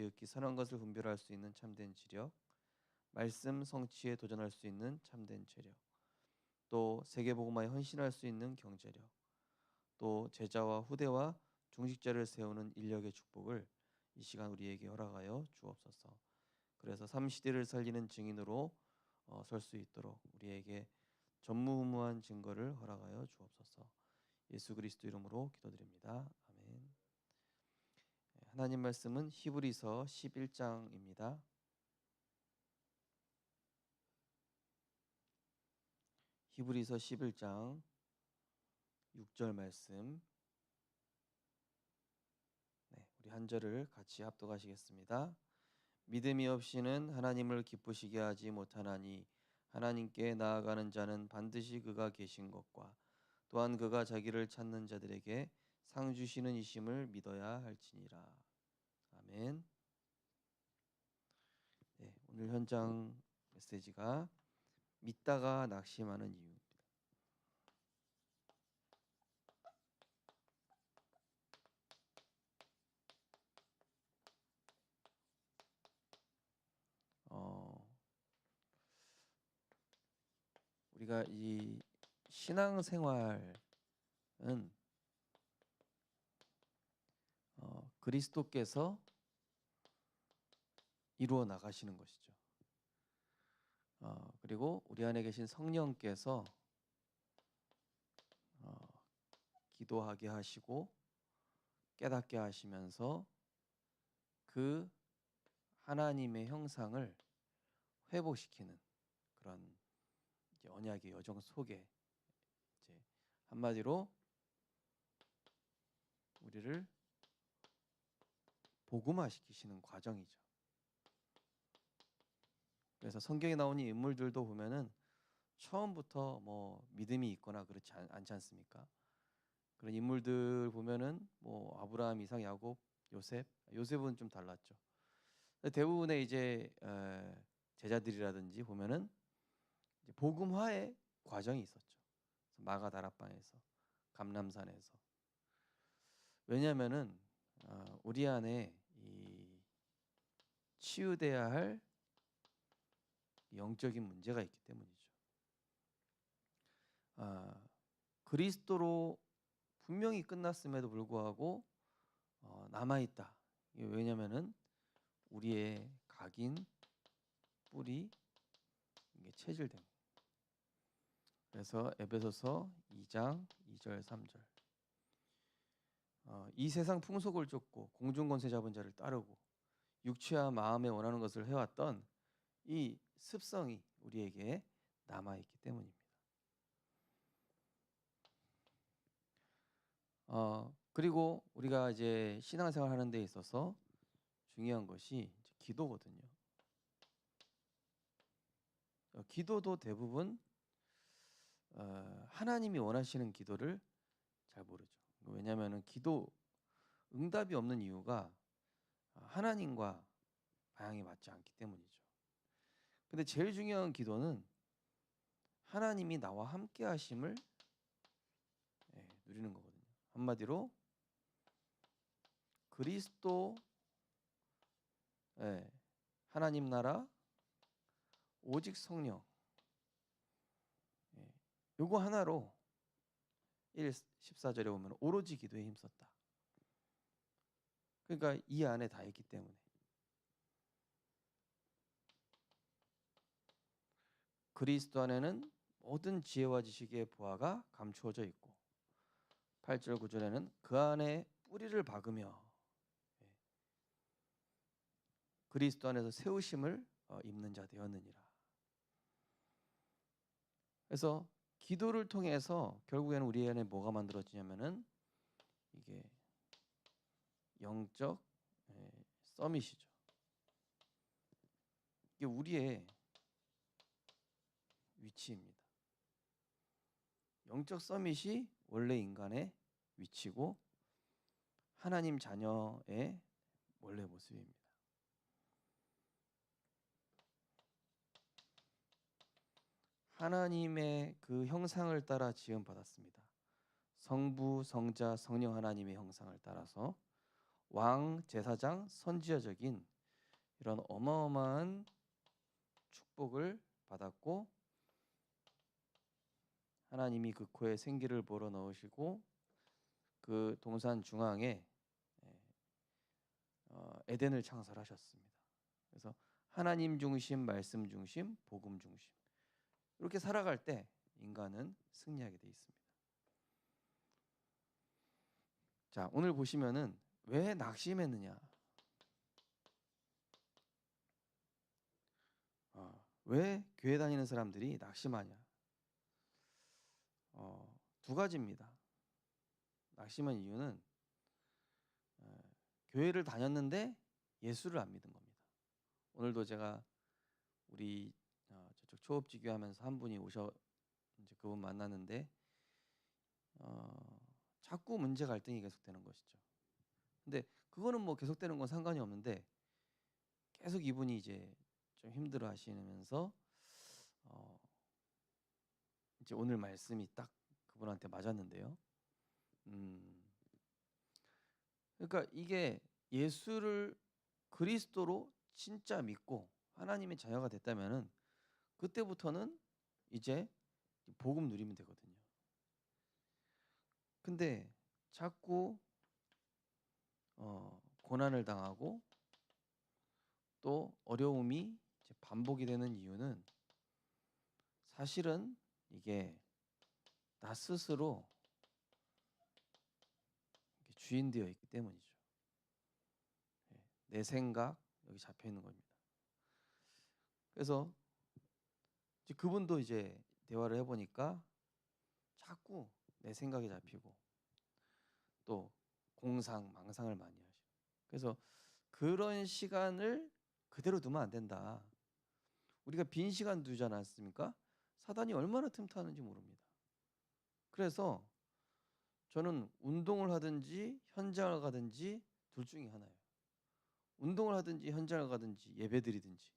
지극히 선한 것을 분별할 수 있는 참된 지력, 말씀 성취에 도전할 수 있는 참된 체력, 또 세계 복음화에 헌신할 수 있는 경제력, 또 제자와 후대와 중직자를 세우는 인력의 축복을 이 시간 우리에게 허락하여 주옵소서. 그래서 삼 시대를 살리는 증인으로 어, 설 수 있도록 우리에게 전무후무한 증거를 허락하여 주옵소서. 예수 그리스도 이름으로 기도드립니다. 하나님 말씀은 히브리서 11장입니다. 히브리서 11장 6절 말씀. 네, 우리 한 절을 같이 합독하시겠습니다. 믿음이 없이는 하나님을 기쁘시게 하지 못하나니 하나님께 나아가는 자는 반드시 그가 계신 것과 또한 그가 자기를 찾는 자들에게 상 주시는 이심을 믿어야 할지니라. 아멘. 네, 오늘 현장 메시지가 믿다가 낙심하는 이유입니다. 어, 우리가 이 신앙생활은 어, 그리스도께서 이루어 나가시는 것이죠. 어, 그리고 우리 안에 계신 성령께서 어, 기도하게 하시고 깨닫게 하시면서 그 하나님의 형상을 회복시키는 그런 언약의 여정 속에 이제 한마디로 우리를 복음화시키시는 과정이죠. 그래서 성경에 나오는 인물들도 보면은 처음부터 뭐 믿음이 있거나 그렇지 않, 지 않습니까? 그런 인물들 보면은 뭐 아브라함, 이상, 야곱, 요셉, 요셉은 좀 달랐죠. 대부분의 이제 제자들이라든지 보면은 복음화의 과정이 있었죠. 마가다락방에서 감남산에서 왜냐하면은 어, 우리 안에 이 치유돼야 할 영적인 문제가 있기 때문이죠. 아, 그리스도로 분명히 끝났음에도 불구하고 어, 남아 있다. 왜냐하면은 우리의 각인 뿌리 이게 체질된 그래서 에베소서 2장 2절 3절 어, 이 세상 풍속을 쫓고 공중 권세 잡은 자를 따르고 육체와 마음에 원하는 것을 해왔던 이 습성이 우리에게 남아 있기 때문입니다. 어, 그리고 우리가 이제 신앙생활 하는 데 있어서 중요한 것이 기도거든요. 어, 기도도 대부분 어, 하나님이 원하시는 기도를 잘 모르죠. 왜냐하면 기도 응답이 없는 이유가 하나님과 방향이 맞지 않기 때문이죠. 근데 제일 중요한 기도는 하나님이 나와 함께 하심을 예, 누리는 거거든요. 한마디로 그리스도 예, 하나님 나라 오직 성령 예, 요거 하나로 1 14절에 보면 오로지 기도에 힘썼다. 그러니까 이 안에 다 있기 때문에 그리스도 안에는 모든 지혜와 지식의 보화가 감추어져 있고 8절 9절에는 그 안에 뿌리를 박으며 예, 그리스도 안에서 세우심을 어, 입는 자 되었느니라. 그래서 기도를 통해서 결국에는 우리 안에 뭐가 만들어지냐면은 이게 영적 예, 서밋이죠. 이게 우리의 위치입니다. 영적 서밋이 원래 인간의 위치고 하나님 자녀의 원래 모습입니다. 하나님의 그 형상을 따라 지음 받았습니다. 성부, 성자, 성령 하나님의 형상을 따라서 왕, 제사장, 선지자적인 이런 어마어마한 축복을 받았고 하나님이 그 코에 생기를 불어 넣으시고 그 동산 중앙에 예, 어, 에덴을 창설하셨습니다. 그래서 하나님 중심, 말씀 중심, 복음 중심 이렇게 살아갈 때 인간은 승리하게 돼 있습니다. 자, 오늘 보시면은 왜 낙심했느냐? 어, 왜 교회 다니는 사람들이 낙심하냐? 어, 두 가지입니다. 낙심한 이유는 어, 교회를 다녔는데 예수를 안 믿은 겁니다. 오늘도 제가 우리 어, 저쪽 초업지교 하면서 한 분이 오셔 이제 그분 만났는데 어, 자꾸 문제 갈등이 계속되는 것이죠. 근데 그거는 뭐 계속되는 건 상관이 없는데 계속 이분이 이제 좀 힘들어 하시면서 어, 이제 오늘 말씀이 딱 그분한테 맞았는데요. 음, 그러니까 이게 예수를 그리스도로 진짜 믿고 하나님의 자녀가 됐다면은 그때부터는 이제 복음 누리면 되거든요. 근데 자꾸 어, 고난을 당하고 또 어려움이 반복이 되는 이유는 사실은 이게 나 스스로 주인되어 있기 때문이죠. 예, 내 생각 여기 잡혀 있는 겁니다. 그래서 이제 그분도 이제 대화를 해보니까 자꾸 내 생각이 잡히고 또 공상, 망상을 많이 하시고 그래서 그런 시간을 그대로 두면 안 된다. 우리가 빈 시간 두지 않았습니까? 사단이 얼마나 틈타는지 모릅니다. 그래서 저는 운동을 하든지 현장을 가든지 둘 중에 하나예요. 운동을 하든지 현장을 가든지 예배드리든지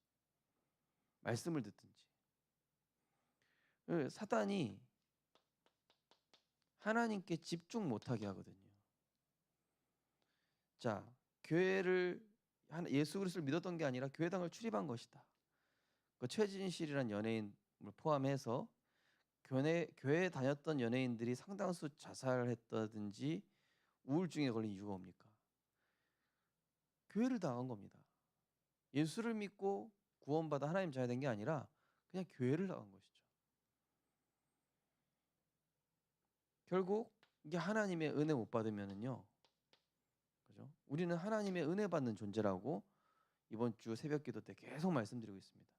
말씀을 듣든지 그 사단이 하나님께 집중 못하게 하거든요. 자, 교회를 예수 그리스도를 믿었던 게 아니라 교회당을 출입한 것이다. 그 최진실이라는 연예인을 포함해서 교회 교회에 다녔던 연예인들이 상당수 자살했다든지 우울증에 걸린 이유가 뭡니까? 교회를 당한 겁니다. 예수를 믿고 구원받아 하나님 자녀 된 게 아니라 그냥 교회를 당한 것이죠. 결국 이게 하나님의 은혜 못 받으면은요. 그죠? 우리는 하나님의 은혜 받는 존재라고 이번 주 새벽 기도 때 계속 말씀드리고 있습니다.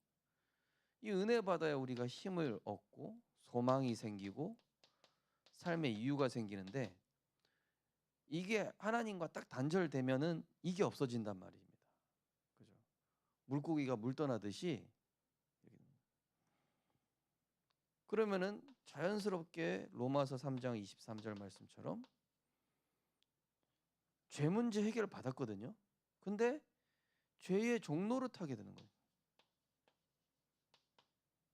이 은혜 받아야 우리가 힘을 얻고 소망이 생기고 삶의 이유가 생기는데 이게 하나님과 딱 단절되면은 이게 없어진단 말입니다. 그죠? 물고기가 물 떠나듯이 그러면은 자연스럽게 로마서 3장 23절 말씀처럼 죄 문제 해결을 받았거든요. 근데 죄의 종로를 타게 되는 거예요.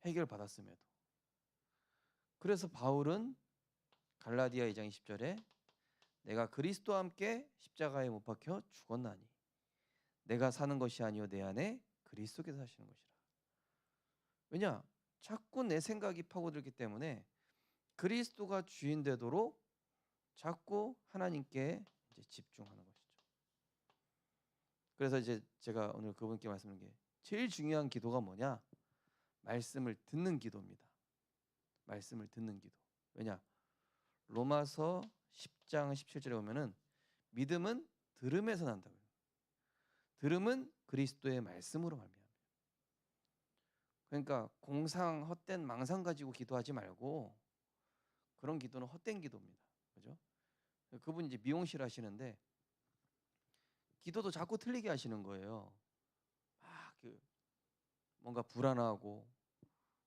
해결 받았음에도. 그래서 바울은 갈라디아 2장 20절에 내가 그리스도와 함께 십자가에 못 박혀 죽었나니 내가 사는 것이 아니요 내 안에 그리스도께서 사시는 것이라. 왜냐? 자꾸 내 생각이 파고들기 때문에 그리스도가 주인 되도록 자꾸 하나님께 이제 집중하는 것이죠. 그래서 이제 제가 오늘 그분께 말씀드린 게 제일 중요한 기도가 뭐냐? 말씀을 듣는 기도입니다. 말씀을 듣는 기도. 왜냐? 로마서 10장 17절에 보면은 믿음은 들음에서 난다고요. 들음은 그리스도의 말씀으로 말미암아. 그러니까 공상 헛된 망상 가지고 기도하지 말고 그런 기도는 헛된 기도입니다. 그죠? 그분 이제 미용실 하시는데 기도도 자꾸 틀리게 하시는 거예요. 막 그 뭔가 불안하고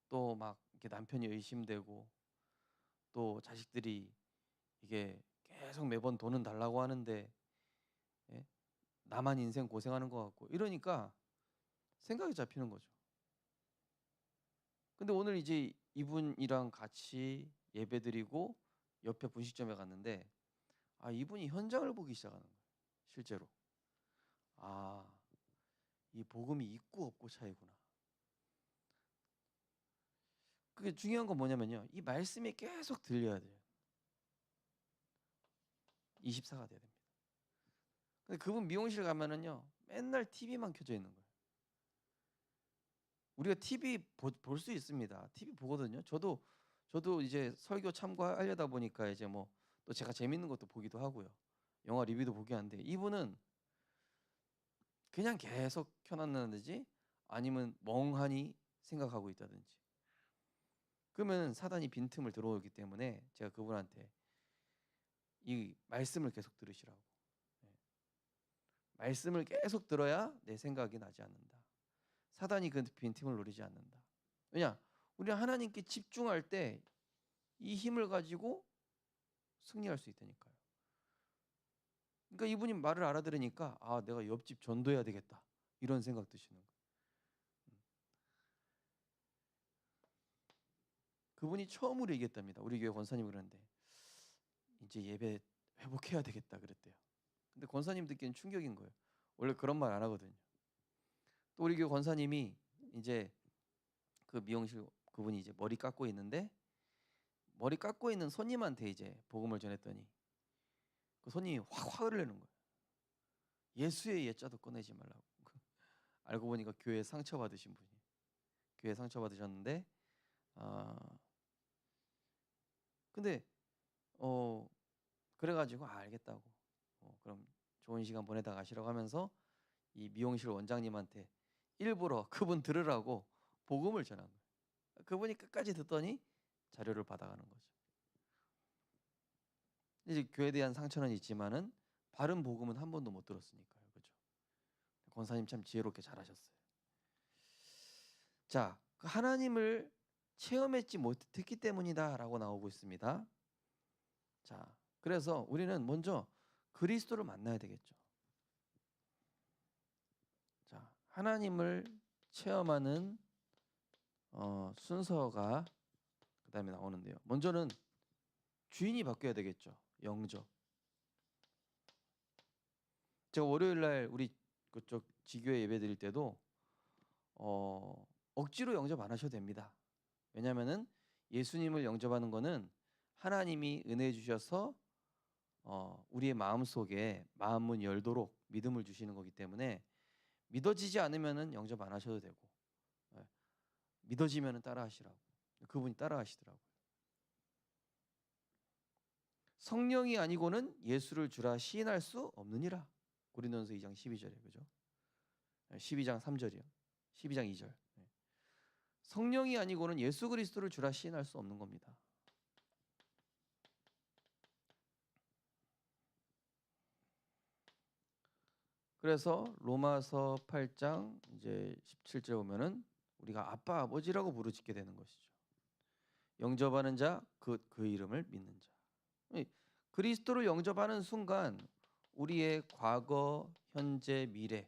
또 막 이렇게 남편이 의심되고 또 자식들이 이게 계속 매번 돈은 달라고 하는데 예? 나만 인생 고생하는 것 같고 이러니까 생각이 잡히는 거죠. 근데 오늘 이제 이분이랑 같이 예배드리고 옆에 분식점에 갔는데 아 이분이 현장을 보기 시작하는 거예요. 실제로 아, 이 복음이 있고 없고 차이구나. 그게 중요한 건 뭐냐면요. 이 말씀이 계속 들려야 돼요. 24가 돼야 됩니다. 근데 그분 미용실 가면은요. 맨날 TV만 켜져 있는 거예요. 우리가 TV 볼 수 있습니다. TV 보거든요. 저도 저도 이제 설교 참고하려다 보니까 이제 뭐 또 제가 재밌는 것도 보기도 하고요. 영화 리뷰도 보기 하는데 이분은 그냥 계속 켜놨는지 아니면 멍하니 생각하고 있다든지. 그러면 사단이 빈틈을 들어오기 때문에 제가 그분한테 이 말씀을 계속 들으시라고. 네. 말씀을 계속 들어야 내 생각이 나지 않는다. 사단이 그 빈틈을 노리지 않는다. 왜냐? 우리 하나님께 집중할 때 이 힘을 가지고 승리할 수 있다니까요 그러니까 이분이 말을 알아들으니까 아 내가 옆집 전도해야 되겠다 이런 생각 드시는 거예요. 음. 그분이 처음으로 얘기했답니다. 우리 교회 권사님 그러는데 이제 예배 회복해야 되겠다 그랬대요. 근데 권사님 듣기엔 충격인 거예요. 원래 그런 말 안 하거든요. 또 우리 교회 권사님이 이제 그 미용실 그분이 이제 머리 깎고 있는데 머리 깎고 있는 손님한테 이제 복음을 전했더니 그 손님이 확 화를 내는 거예요. 예수의 예자도 꺼내지 말라고. 알고 보니까 교회 상처 받으신 분이 교회 상처 받으셨는데 아 근데 어 그래가지고 아, 알겠다고 어, 그럼 좋은 시간 보내다 가시라고 하면서 이 미용실 원장님한테 일부러 그분 들으라고 복음을 전한 거예요. 그분이 끝까지 듣더니 자료를 받아가는 거죠. 이제 교회에 대한 상처는 있지만은 바른 복음은 한 번도 못 들었으니까요. 그렇죠? 권사님 참 지혜롭게 잘하셨어요. 자, 그 하나님을 체험했지 못했기 때문이다라고 나오고 있습니다. 자, 그래서 우리는 먼저 그리스도를 만나야 되겠죠. 자, 하나님을 체험하는 어, 순서가 그 다음에 나오는데요. 먼저는 주인이 바뀌어야 되겠죠. 영접. 제가 월요일 날 우리 그쪽 지교회 예배 드릴 때도 어, 억지로 영접 안 하셔도 됩니다. 왜냐하면은 예수님을 영접하는 거는 하나님이 은혜 주셔서 어, 우리의 마음 속에 마음문 열도록 믿음을 주시는 거기 때문에 믿어지지 않으면은 영접 안 하셔도 되고 예, 믿어지면은 따라 하시라고 그분이 따라하시더라고요. 성령이 아니고는 예수를 주라 시인할 수 없느니라. 고린도전서 2장 12절에 그죠? 12장 3절이요. 12장 2절. 성령이 아니고는 예수 그리스도를 주라 시인할 수 없는 겁니다. 그래서 로마서 8장 이제 17절 보면은 우리가 아빠 아버지라고 부르짖게 되는 것이죠. 영접하는 자그그 이름을 믿는 자. 그리스도를 영접하는 순간 우리의 과거, 현재, 미래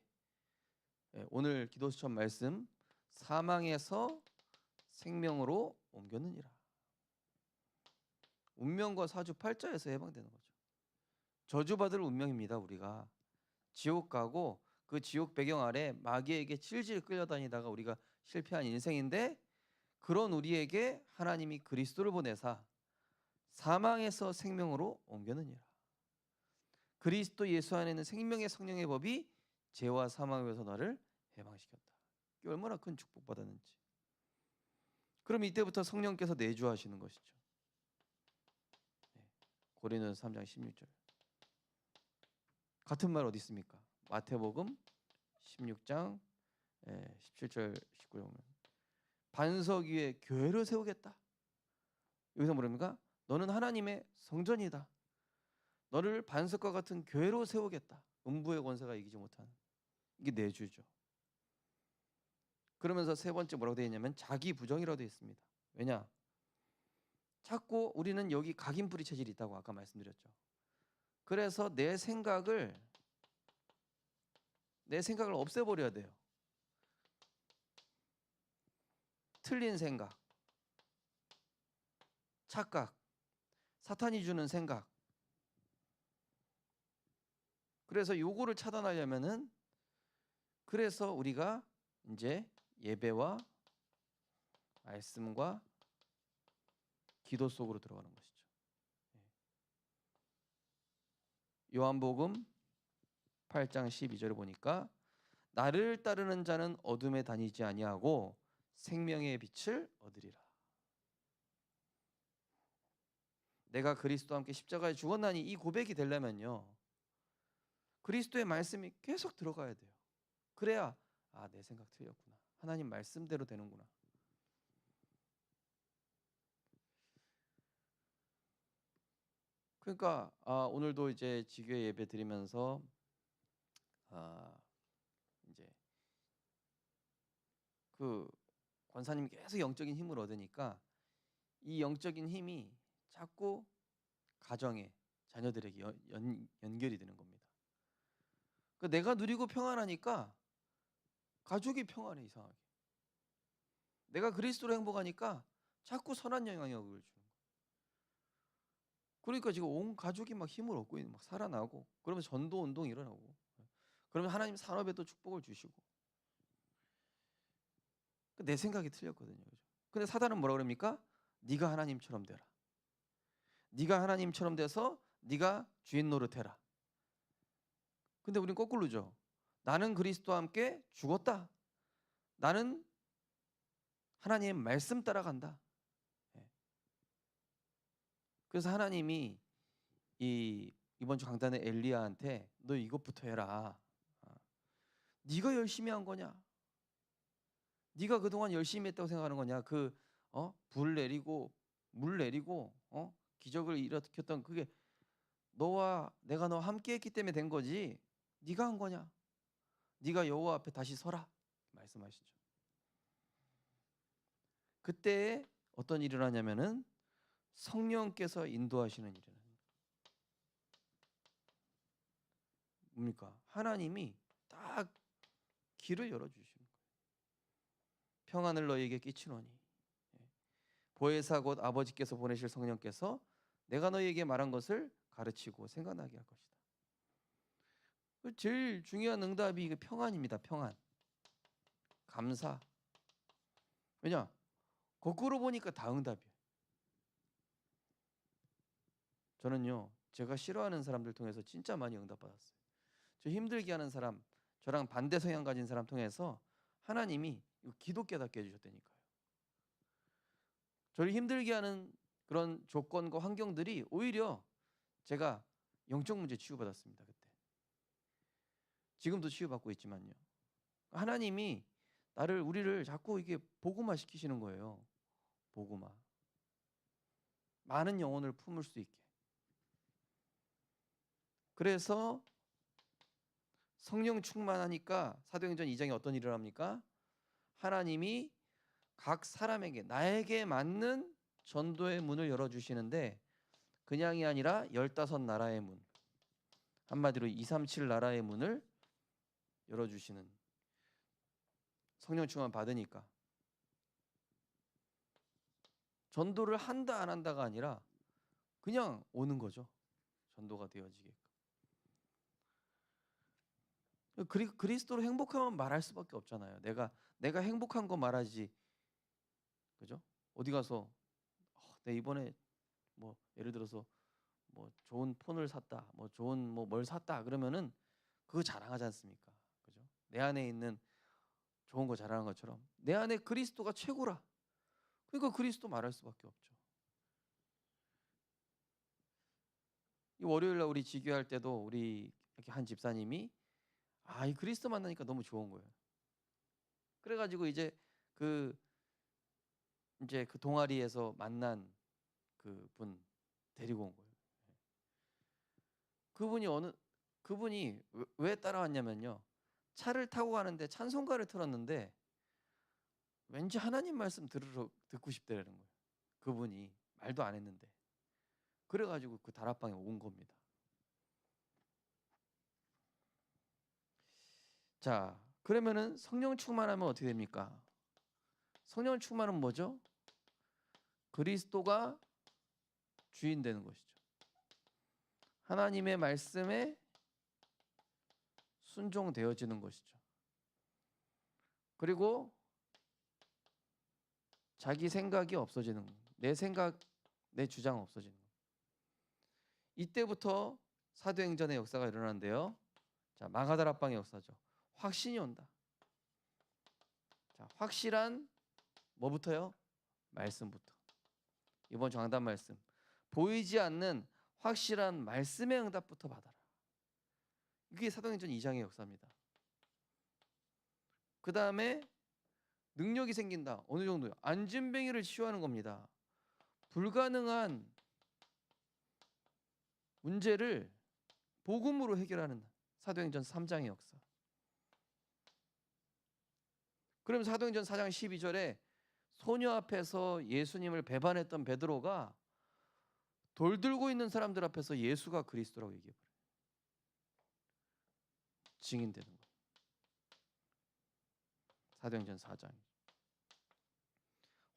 예, 오늘 기도 수천 말씀 사망에서 생명으로 옮겼느니라. 운명과 사주 팔자에서 해방되는 거죠. 저주받을 운명입니다, 우리가. 지옥 가고 그 지옥 배경 아래 마귀에게 질질 끌려다니다가 우리가 실패한 인생인데 그런 우리에게 하나님이 그리스도를 보내사 사망에서 생명으로 옮겨느니라. 그리스도 예수 안에 는 생명의 성령의 법이 죄와 사망에서 나를 해방시켰다. 얼마나 큰 축복 받았는지. 그럼 이때부터 성령께서 내주하시는 것이죠. 네. 고린도서 3장 16절. 같은 말 어디 있습니까? 마태복음 16장 17절 19절 보면 반석 위에 교회를 세우겠다. 여기서 뭐랍니까? 너는 하나님의 성전이다. 너를 반석과 같은 교회로 세우겠다. 음부의 권세가 이기지 못하는 이게 내주죠. 그러면서 세 번째 뭐라고 되어 있냐면 자기 부정이라고 되어 있습니다. 왜냐? 자꾸 우리는 여기 각인뿌리 체질이 있다고 아까 말씀드렸죠. 그래서 내 생각을 내 생각을 없애버려야 돼요. 틀린 생각, 착각, 사탄이 주는 생각. 그래서 요거를 차단하려면은 그래서 우리가 이제 예배와 말씀과 기도 속으로 들어가는 것이죠. 예. 요한복음 8장 12절을 보니까 나를 따르는 자는 어둠에 다니지 아니하고 생명의 빛을 얻으리라. 내가 그리스도와 함께 십자가에 죽었나니 이 고백이 되려면요. 그리스도의 말씀이 계속 들어가야 돼요. 그래야 아, 내 생각 틀렸구나. 하나님 말씀대로 되는구나. 그러니까 아, 오늘도 이제 지교회 예배 드리면서 아, 이제 그 권사님 계속 영적인 힘을 얻으니까 이 영적인 힘이 자꾸 가정에 자녀들에게 연, 연, 연결이 되는 겁니다. 그 내가 누리고 평안하니까 가족이 평안해 이상하게. 내가 그리스도로 행복하니까 자꾸 선한 영향력을 주는 거예요. 그러니까 지금 온 가족이 막 힘을 얻고 막 살아나고 그러면 전도 운동이 일어나고 그러면 하나님 산업에 또 축복을 주시고 그 내 생각이 틀렸거든요. 근데 사단은 뭐라 그럽니까? 네가 하나님처럼 되라. 네가 하나님처럼 돼서 네가 주인 노릇해라. 근데 우린 거꾸로죠. 나는 그리스도와 함께 죽었다. 나는 하나님의 말씀 따라간다. 예. 그래서 하나님이 이 이번 주 강단의 엘리야한테 너 이것부터 해라. 아, 네가 열심히 한 거냐? 네가 그동안 열심히 했다고 생각하는 거냐? 그 어? 불 내리고 물 내리고 어? 기적을 일으켰던 그게 너와 내가 너와 함께 했기 때문에 된 거지. 네가 한 거냐? 네가 여호와 앞에 다시 서라. 말씀하시죠. 그때 어떤 일이 일어나냐면은 성령께서 인도하시는 일어납니다. 뭡니까? 하나님이 딱 길을 열어 거예요. 평안을 너희에게 끼치노니 예. 보혜사 곧 아버지께서 보내실 성령께서 내가 너희에게 말한 것을 가르치고 생각나게 할 것이다. 그 제일 중요한 응답이 그 평안입니다. 평안. 감사. 왜냐? 거꾸로 보니까 다 응답이에요. 저는요, 제가 싫어하는 사람들 통해서 진짜 많이 응답받았어요. 저 힘들게 하는 사람, 저랑 반대 성향 가진 사람 통해서 하나님이 기도 깨닫게 해주셨다니까요. 저를 힘들게 하는 그런 조건과 환경들이 오히려 제가 영적 문제 치유받았습니다. 그때. 지금도 치유받고 있지만요. 하나님이 나를 우리를 자꾸 이게 복음화 시키시는 거예요. 복음화. 많은 영혼을 품을 수 있게. 그래서 성령 충만하니까 사도행전 2장에 어떤 일을 합니까? 하나님이 각 사람에게 나에게 맞는 전도의 문을 열어 주시는데 그냥이 아니라 열다섯 나라의 문. 한마디로 237 나라의 문을 열어 주시는 성령 충만 받으니까 전도를 한다 안 한다가 아니라 그냥 오는 거죠. 전도가 되어지게끔. 그리, 그리스도로 행복하면 말할 수밖에 없잖아요. 내가 내가 행복한 거 말하지. 그죠? 어디 가서 어, 내 이번에 뭐 예를 들어서 뭐 좋은 폰을 샀다. 뭐 좋은 뭐 뭘 샀다. 그러면은 그거 자랑하지 않습니까? 그죠? 내 안에 있는 좋은 거 자랑하는 것처럼 내 안에 그리스도가 최고라. 그러니까 그리스도 말할 수밖에 없죠. 이 월요일 날 우리 지교할 때도 우리 이렇게 한 집사님이 아, 이 그리스도 만나니까 너무 좋은 거예요. 그래가지고 이제 그 이제 그 동아리에서 만난 그 분 데리고 온 거예요. 그분이 어느 그분이 왜- 왜 따라왔냐면요. 차를 타고 가는데 찬송가를 틀었는데 왠지 하나님 말씀 들으러 듣고 싶다라는 거예요. 그분이 말도 안 했는데 그래가지고 그 다락방에 온 겁니다. 자, 그러면은 성령 충만하면 어떻게 됩니까? 성령 충만은 뭐죠? 그리스도가 주인 되는 것이죠. 하나님의 말씀에 순종되어지는 것이죠. 그리고 자기 생각이 없어지는 거. 내 생각, 내 주장 없어지는 거. 이때부터 사도행전의 역사가 일어나는데요. 자, 마가다락방의 역사죠. 확신이 온다. 자, 확실한 뭐부터요? 말씀부터. 이번 장단 말씀. 보이지 않는 확실한 말씀의 응답부터 받아라. 이게 사도행전 2장의 역사입니다. 그 다음에 능력이 생긴다. 어느 정도요? 안진뱅이를 치유하는 겁니다. 불가능한 문제를 복음으로 해결하는 사도행전 3장의 역사. 그럼 사도행전 4장 12절에 소녀 앞에서 예수님을 배반했던 베드로가 돌 들고 있는 사람들 앞에서 예수가 그리스도라고 얘기해 버려요. 증인되는 거예요. 사도행전 4장.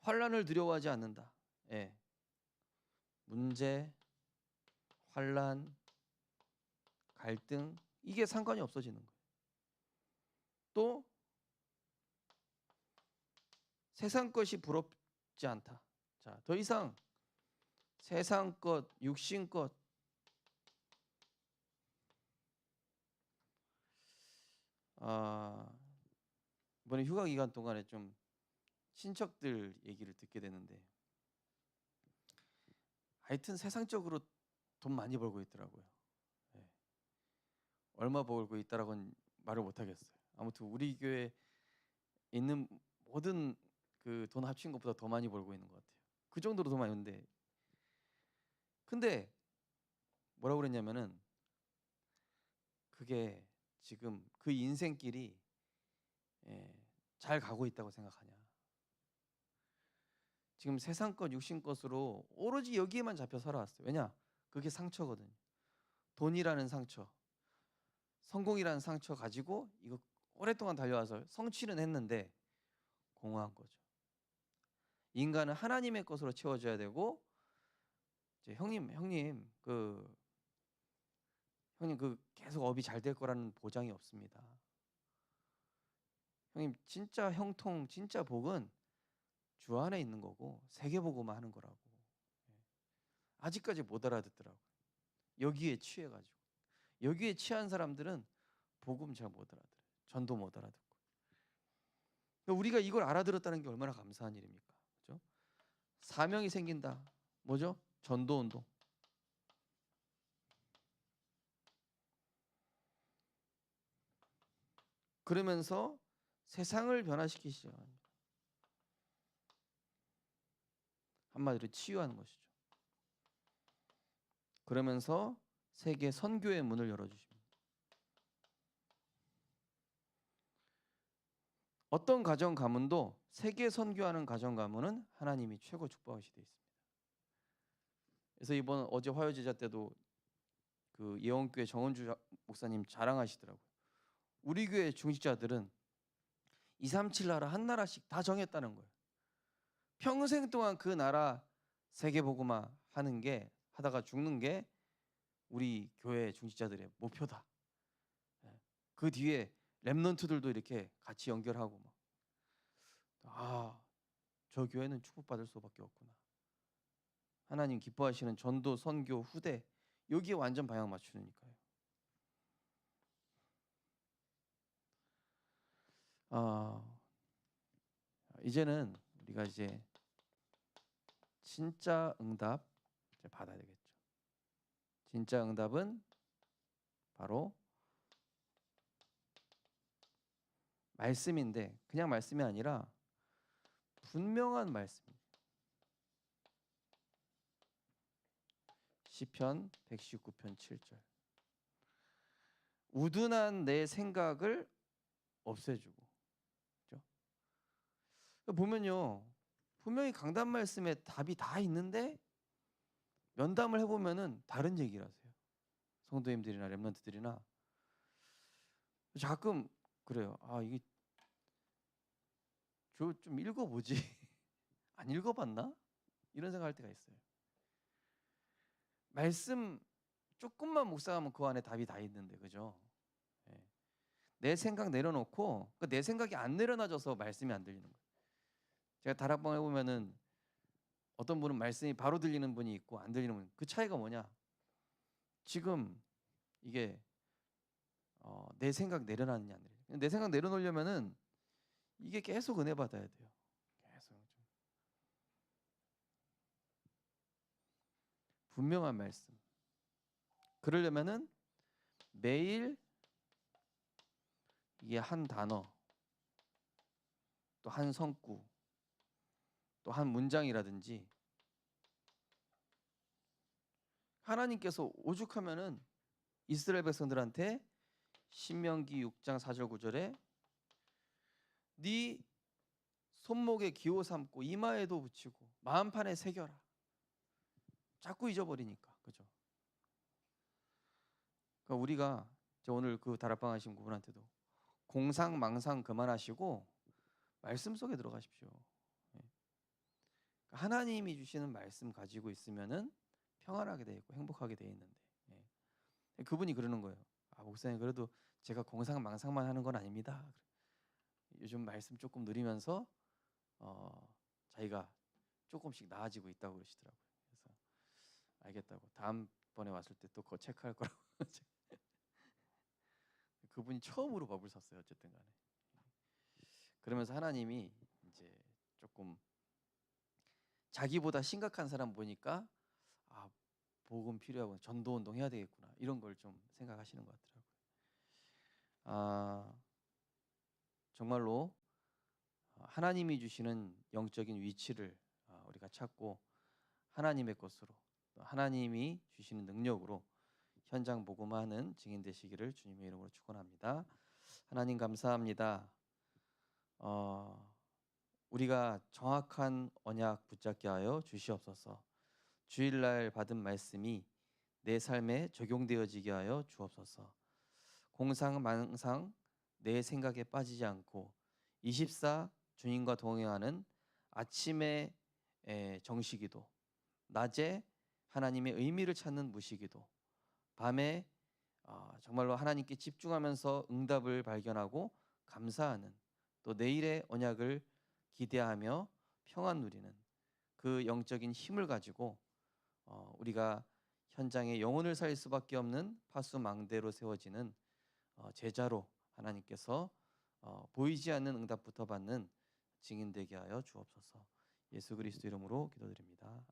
환란을 두려워하지 않는다. 예. 문제, 환란, 갈등 이게 상관이 없어지는 거예요. 또 세상 것이 부럽지 않다. 자, 더 이상 세상 것, 육신 것 아, 이번에 휴가 기간 동안에 좀 친척들 얘기를 듣게 되는데 하여튼 세상적으로 돈 많이 벌고 있더라고요. 예. 얼마 벌고 있다라고는 말을 못 하겠어요. 아무튼 우리 교회 있는 모든 그 돈 합친 것보다 더 많이 벌고 있는 것 같아요. 그 정도로 더 많이 있는데 근데 뭐라고 그랬냐면은 그게 지금 그 인생길이 예, 잘 가고 있다고 생각하냐. 지금 세상 것, 육신 것으로 오로지 여기에만 잡혀 살아왔어요. 왜냐? 그게 상처거든요. 돈이라는 상처, 성공이라는 상처 가지고 이거 오랫동안 달려와서 성취는 했는데 공허한 거죠. 인간은 하나님의 것으로 채워져야 되고 형님, 형님 그 형님 그 계속 업이 잘 될 거라는 보장이 없습니다. 형님 진짜 형통, 진짜 복은 주 안에 있는 거고 세계 보고만 하는 거라고. 예. 아직까지 못 알아듣더라고. 여기에 취해가지고 여기에 취한 사람들은 복음 잘 못 알아들어요. 전도 못 알아듣고. 그러니까 우리가 이걸 알아들었다는 게 얼마나 감사한 일입니까? 사명이 생긴다. 뭐죠? 전도 운동. 그러면서 세상을 변화시키시죠. 한마디로 치유하는 것이죠. 그러면서 세계 선교의 문을 열어주십니다. 어떤 가정 가문도 세계 선교하는 가정 가문은 하나님이 최고 축복하시 되어 있습니다. 그래서 이번 어제 화요 제자 때도 그 예원교회 정원주 목사님 자랑하시더라고요. 우리 교회 중직자들은 237 나라 한 나라씩 다 정했다는 거예요. 평생 동안 그 나라 세계 복음화 하는 게 하다가 죽는 게 우리 교회 중직자들의 목표다. 예. 그 뒤에 렘넌트들도 이렇게 같이 연결하고 막 아, 저 교회는 축복받을 수밖에 없구나. 하나님 기뻐하시는 전도 선교 후대 여기에 완전 방향 맞추니까요. 아, 이제는 우리가 이제 진짜 응답 이제 받아야 되겠죠. 진짜 응답은 바로 말씀인데 그냥 말씀이 아니라 분명한 말씀입니다. 시편 119편 7절. 우둔한 내 생각을 없애주고. 그죠? 보면요. 분명히 강단 말씀에 답이 다 있는데 면담을 해 보면은 다른 얘기를 하세요. 성도님들이나 렘런트들이나 가끔 그래요. 아 이게 저 좀 읽어보지 안 읽어봤나 이런 생각할 때가 있어요. 말씀 조금만 묵상하면 그 안에 답이 다 있는데 그죠? 예. 내 생각 내려놓고 그내 생각이 안 내려놔져서 말씀이 안 들리는 거예요. 제가 다락방에 보면은 어떤 분은 말씀이 바로 들리는 분이 있고 안 들리는 분. 그 차이가 뭐냐? 지금 이게 어, 내 생각 내려놨느냐 안 내려. 내 생각 내려놓으려면은 이게 계속 은혜 받아야 돼요. 계속 좀 분명한 말씀. 그러려면은 매일 이게 한 단어, 또 한 성구, 또 한 문장이라든지 하나님께서 오죽하면은 이스라엘 백성들한테 신명기 6장 4절 9절에 네 손목에 기호 삼고 이마에도 붙이고 마음판에 새겨라. 자꾸 잊어버리니까 그죠? 그러니까 우리가 저 오늘 그 다락방 하신 그분한테도 공상 망상 그만하시고 말씀 속에 들어가십시오. 예. 그러니까 하나님이 주시는 말씀 가지고 있으면은 평안하게 돼 있고 행복하게 돼 있는데 예. 그분이 그러는 거예요. 아 목사님 그래도 제가 공상 망상만 하는 건 아닙니다. 요즘 말씀 조금 누리면서 어, 자기가 조금씩 나아지고 있다고 그러시더라고요. 그래서 알겠다고 다음번에 왔을 때 또 그거 체크할 거라고 그분이 처음으로 법을 샀어요. 어쨌든 간에. 그러면서 하나님이 이제 조금 자기보다 심각한 사람 보니까 아 복음 필요하고 전도 운동 해야 되겠구나 이런 걸 좀 생각하시는 것 같더라고요. 아 정말로 하나님이 주시는 영적인 위치를 아, 우리가 찾고 하나님의 것으로 또 하나님이 주시는 능력으로 현장 복음하는 증인 되시기를 주님의 이름으로 축원합니다. 하나님 감사합니다. 어, 우리가 정확한 언약 붙잡게 하여 주시옵소서. 주일날 받은 말씀이 내 삶에 적용되어지게 하여 주옵소서. 공상 망상 내 생각에 빠지지 않고 24 주님과 동행하는 아침에 에, 정식기도, 낮에 하나님의 의미를 찾는 무시기도, 밤에 어, 정말로 하나님께 집중하면서 응답을 발견하고 감사하는 또 내일의 언약을 기대하며 평안 누리는 그 영적인 힘을 가지고 어, 우리가 현장에 영혼을 살릴 수밖에 없는 파수 망대로 세워지는 어, 제자로 하나님께서 어, 보이지 않는 응답부터 받는 증인 되게 하여 주옵소서. 예수 그리스도 이름으로 기도드립니다.